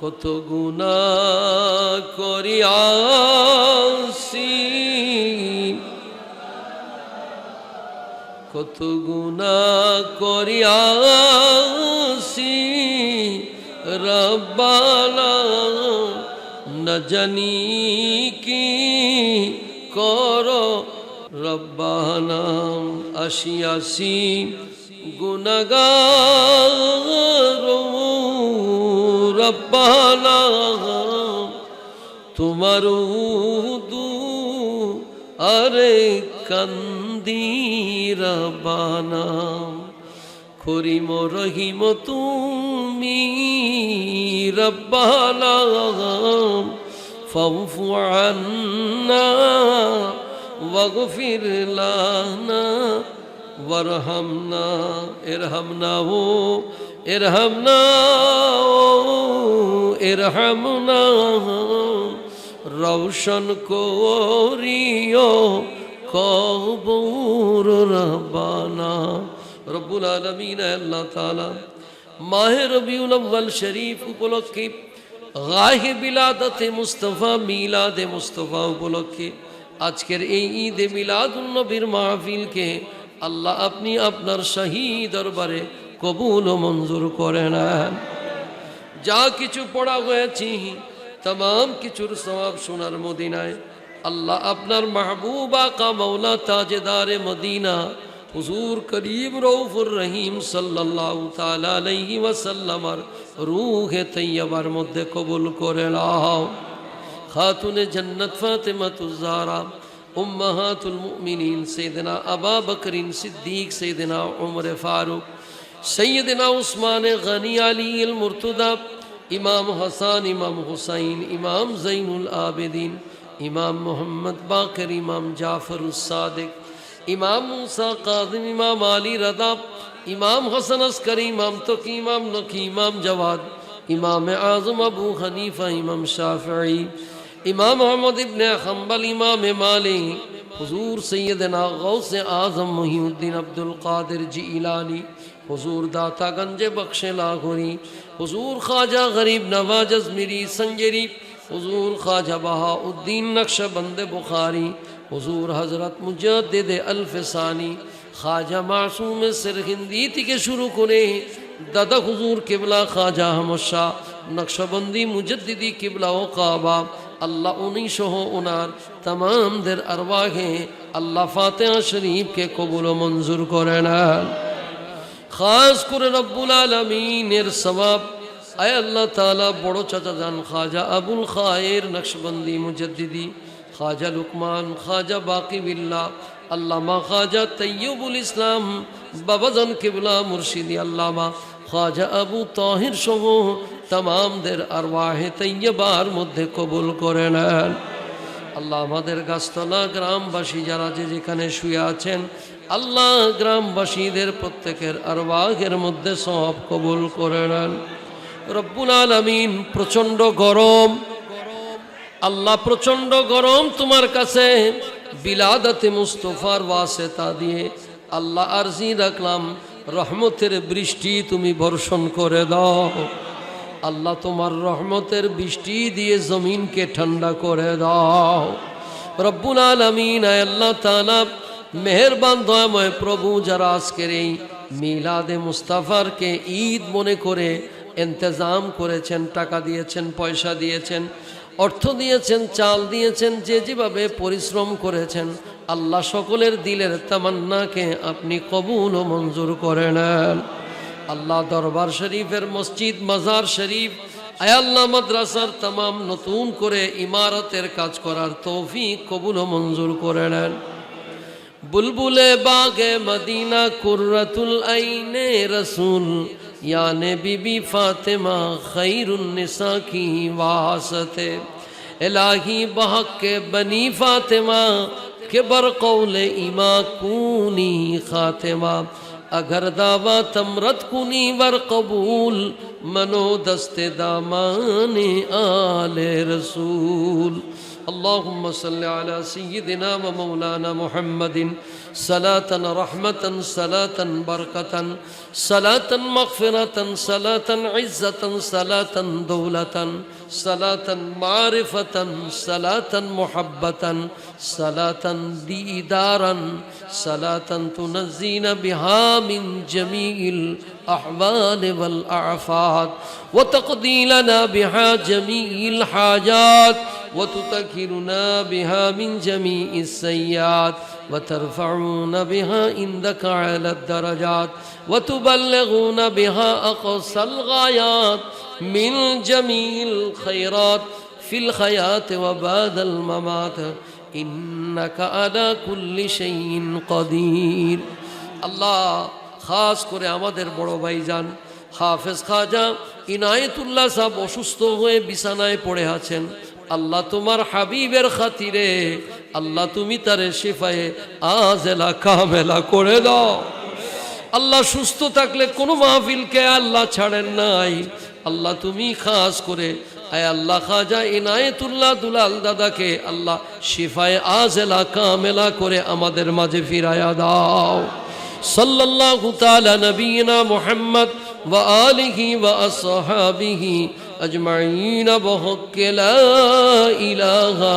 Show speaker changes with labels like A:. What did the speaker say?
A: কত গুণা করিয়াছি কত গুণা করিয়াছি রব্বানা ন জানি কি কর। রব্বানা আসিয়াছি গুণগার রব্বানা তোমার দু আরে কান্দিরা বানাম করিম রহিম তুমি রব্বানাম ফাফু আন্না ওয়াগফির লানা ওয়ারহামনা এরহামনা ও এরহামনা এরহামনা রৌশন করিও কবুর রবানা রব্বুল আলমিন আল্লাহ তালা মাহে রবিউল আব্বাল শরীফ উপলক্ষে, গাহে বিলাদাতে মুস্তফা, মিলাদে মুস্তফা উপলক্ষে, আজকের এই ঈদে মিলাদুল্নবীর মাহফিলকে আল্লাহ আপনি আপনার শাহী দরবারে কবুল ও মঞ্জুর করে নেন যা কিছু পড়া হয়েছে তাম কিছুর সবাব সোনার মদিনায় আল্লাহ আপনার মাহবুবা কা মৌলা তাজেদারে মদিনা হুজুর করিম রৌফুর রহিম সাল্লাল্লাহু তাআলা امہات المؤمنین سیدنا أبا بکر صدیق سیدنا عمر فاروق سیدنا عثمان غنی علی المرتدہ إمام حسن إمام حسین إمام زین العابدین إمام محمد باقر إمام جعفر الصادق إمام موسیٰ قادم إمام علی رضا إمام حسن عسکری إمام تقی إمام نقی إمام جواد إمام اعظم ابو حنیفہ إمام شافعی امام احمد ابن حنبل، امام مالی حضور سیدنا غوث اعظم محی الدین عبد القادر جی الانی حضور داتا گنج بخش لاغوری حضور خواجہ غریب نواز میری سنجری، حضور خواجہ بہا الدین نقش بند بخاری، حضور حضرت مجدد الف ثانی، خواجہ معصوم سر ہندی تھی کے شروع کرے دادا حضور قبلہ خواجہ ہم شاہ، نقش بندی مجددی قبلہ و قعبہ اللہ انہی شہو انار تمام در ارواہیں اللہ فاتحہ شریف کے قبول و منظور رہنا خاص کر رب العالمین ایر اے اللہ تعالیٰ، بڑو چچا جان خواجہ ابو الخائر نقشبندی مجددی۔ خواجہ لکمان خواجہ باقی باللہ۔ علامہ خواجہ طیب الاسلام، بابا قبلہ مرشدی علامہ۔ খাজা আবু তাহির সহ তামামদের আর ওয়াহে তৈয়বার মধ্যে কবুল করে নেন আল্লাহ আমাদের গাছতলা গ্রামবাসী যারা যে যেখানে শুয়ে আছেন, আল্লাহ গ্রামবাসীদের প্রত্যেকের আর বাঘের মধ্যে সব কবুল করে নেন। রব্বুল আলমিন প্রচণ্ড গরম। আল্লাহ প্রচণ্ড গরম তোমার কাছে। বিলাদাতে মুস্তফার ওয়াসেতা দিয়ে আল্লাহ আরজি রাখলাম। রহমতের বৃষ্টি তুমি বর্ষণ করে দাও। আল্লাহ তোমার রহমতের বৃষ্টি দিয়ে জমিনকে ঠান্ডা করে দাও। রব্বুল আলমিন আল্লাহ তালা মেহরবান, দয়াময় প্রভু যারা আজকের এই মিলাদে মুস্তাফারকে ঈদ মনে করে এন্তেজাম করেছেন, টাকা দিয়েছেন, পয়সা দিয়েছেন অর্থ দিয়েছেন, চাল দিয়েছেন, যে যেভাবে পরিশ্রম করেছেন, আল্লাহ সকলের দিলের তামান্নাকে আপনি কবুল ও মঞ্জুর করে নেন। আল্লাহ দরবার শরীফের মসজিদ, মাজার শরীফ, আয়াল্লাহ মাদ্রাসার তামাম নতুন করে ইমারতের কাজ করার তৌফিক কবুল ও মঞ্জুর করে নেন। বুলবুলে বাগে মদিনা কুর্রতুল আইনে রসুল یعنی بی بی فاطمہ خیر النساء کی واسط الہی بحق کے بنی فاطمہ کہ برقول ایما کونی خاتمہ۔ اگر دعویٰ تمرت کنی ور قبول، منو دست دامان آل رسول۔ اللہم صلی علی سیدنا و مولانا محمد صلاة رحمة صلاة بركة صلاة مغفرة صلاة عزة صلاة دولة صلاة معرفة صلاة محبة صلاة ديدارا صلاة تنزين بها من جميع الأحوال والأعفاد وتقضي لنا بها جميع الحاجات وتذكرنا بها من جميع السيئات. وترفعون بها عندك على الدرجات وتبلغون بها أقصى الغايات من جميع الخيرات في الحياة وبعد الممات إنك على كل شيء قدير الله খাস করে আমাদের বড় ভাইজান হাফেজ খাজা ইনায়েতুল্লাহ সাহেব অসুস্থ হয়ে বিছানায় পড়ে আছেন আল্লাহ তোমার হাবিবের খাতিরে আল্লাহ তুমি তারে শেফায়ে আজেলা কামেলা করে দাও। আল্লাহ সুস্থ থাকলে কোনো মাহফিলকে আল্লাহ ছাড়েন নাই। আল্লাহ তুমি খাস করে, আয় আল্লাহ খাজা ইনায়েতুল্লাহ দুলাল দাদাকে আল্লাহ শিফায় আজেলা কামেলা করে আমাদের মাঝে ফিরায়া দাও। সাল্লাল্লাহু তাআলা নবীনা মুহাম্মদ ওয়া আলিহি ওয়া আসহাবিহি আজমাইন। বহক লা ইলাহা